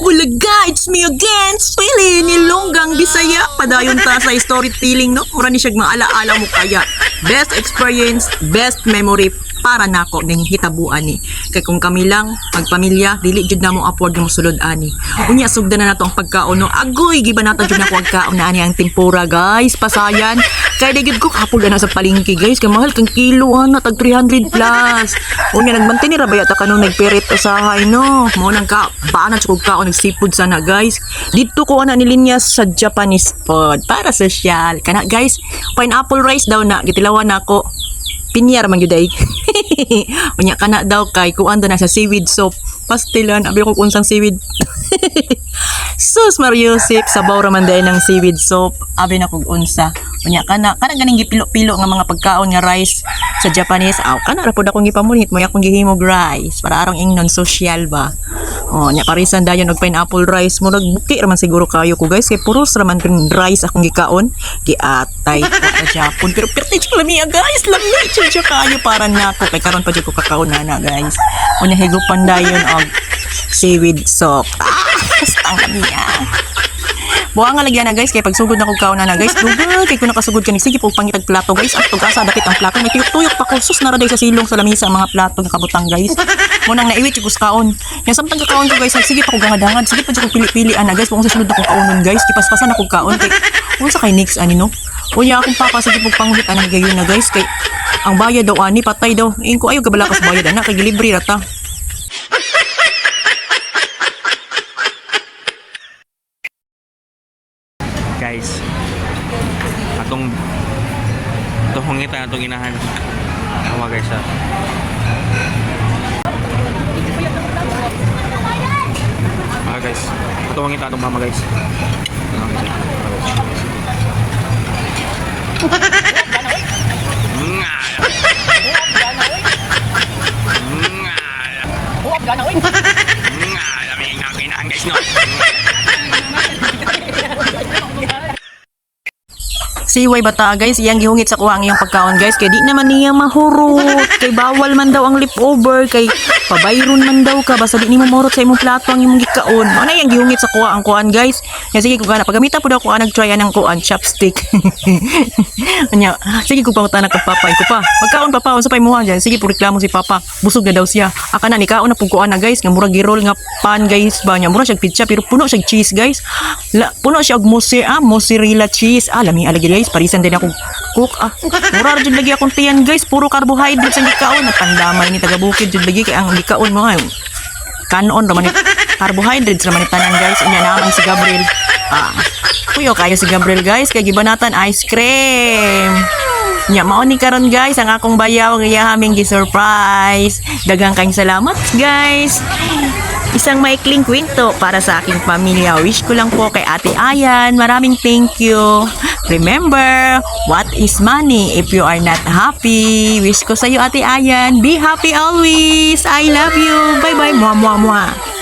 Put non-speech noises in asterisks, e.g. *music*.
Bulaga, it's me again, Spilly, nilonggang Bisaya. Padayon ta sa storytelling, no? Mura ni siya maalaala mo kaya. Best experience, best memory para nako ning hitabuan ni. Kay kung kami lang, magpamilya, dili jud na mo afford nga mosulod ani. Unya sugdan na nato ang pagkaon no. Agoy, giba nato jud nako ang kaon na ani ang tempura, guys. Pasayan. Kay digid ko kapul na sa palengke, guys. Kay mahal kang kilo ana tag 300 plus. Unya nagmantin ni rabaya ta kanong nagpirit usahay no. Mo nang ka paana jud kaon nag seafood sana, guys. Dito ko ana nilinya sa Japanese food para social. Kana guys, pineapple rice daw na gitilawan nako. Pinyar man gyud *laughs* *laughs* Unya kana daw kay kuan na sa seaweed soup. Pastilan abi ko unsang seaweed. *laughs* Sus Mario Yosef sabaw ra man dahil ng seaweed soup. Abi na kog unsa. Unya kana kana ganing gipilo-pilo nga mga pagkaon nga rice sa Japanese. Aw kana ra pud akong gipamunit mo akong gihimog rice para arang ingnon social ba. Oh, nya parisan dayon og pineapple rice. Mo nagbuki ra man siguro kayo ko guys. Kay puros ra man kin rice akong gikaon. Giatay ko sa Japon. Pero perti ko lami guys. Lami siya kayo para nako kay karon pa jud ko kakaon na na guys. Unya higupan dayon og seaweed soup. Ah, stang kami ah. Buha nga lagyan na guys, kay pagsugod na kog kaon na guys, dugay kay ko nakasugod kani. Sige pug pangitag plato guys, at tugasa dapit ang plato, may tuyok-tuyok pa ko. Sus na ra sa silong sa lamisa ang mga plato nga kabutang guys. Mo nang naiwit sa kaon. Nya samtang kakaon ko guys, sige pa ko gangad sige pa jud ko pili-pili ana guys, kung sa sunod ako kaonon guys, kipaspasan ako kaon kay unsa kay next ani no. Unya akong papa sige pug pangulit anang gayon na guys kay ang bayad daw ani patay daw. Ingko ayo gabala ka sa bayad ana kay gilibre ra ta. guys atong atong hungita atong inahan tama guys ah guys atong hungita atong mama guys guys. Nga. Nga. Nga. Lami nga kinahan guys no Siway bata guys, iyang gihungit sa kuha ang iyang pagkaon guys kay di naman niya mahurot kay bawal man daw ang leftover kay pabayron man daw ka basta di nimo mahurot sa imong plato ang imong gikaon. Ano iyang gihungit sa kuha ang kuan guys? Ya sige ko gana pagamita pud ako nag try ng kuan chopstick. *laughs* Anya, sige ko pangutan kag papa ko pa. Pagkaon papa unsa pay mo diyan? Sige po reklamo si papa. Busog na daw siya. Aka na ni kaon na pud kuan na guys, nga mura girol nga pan guys ba nya mura siya pizza pero puno siya cheese guys. La, puno siya og mozzarella, ah, mozzarella cheese. Ah, lami alagi guys, parisan din ako cook. Ah, mura ra jud lagi akong tiyan guys, puro carbohydrates ang gikaon. Napandamay ni taga bukid jud lagi kay ang gikaon mo ay kanon raman ni carbohydrates raman ni tanan guys. Unya naman si Gabriel. Ah, kuyo kayo si Gabriel guys kay gibanatan ice cream. Nya mao ni karon guys ang akong bayaw nga iyahaming gi-surprise. Daghang kayong salamat guys. Isang maikling kwento para sa aking pamilya. Wish ko lang po kay Ate Ayan. Maraming thank you. Remember, what is money if you are not happy? Wish ko sa iyo Ate Ayan. Be happy always. I love you. Bye-bye. Mwah, mwah, mwah.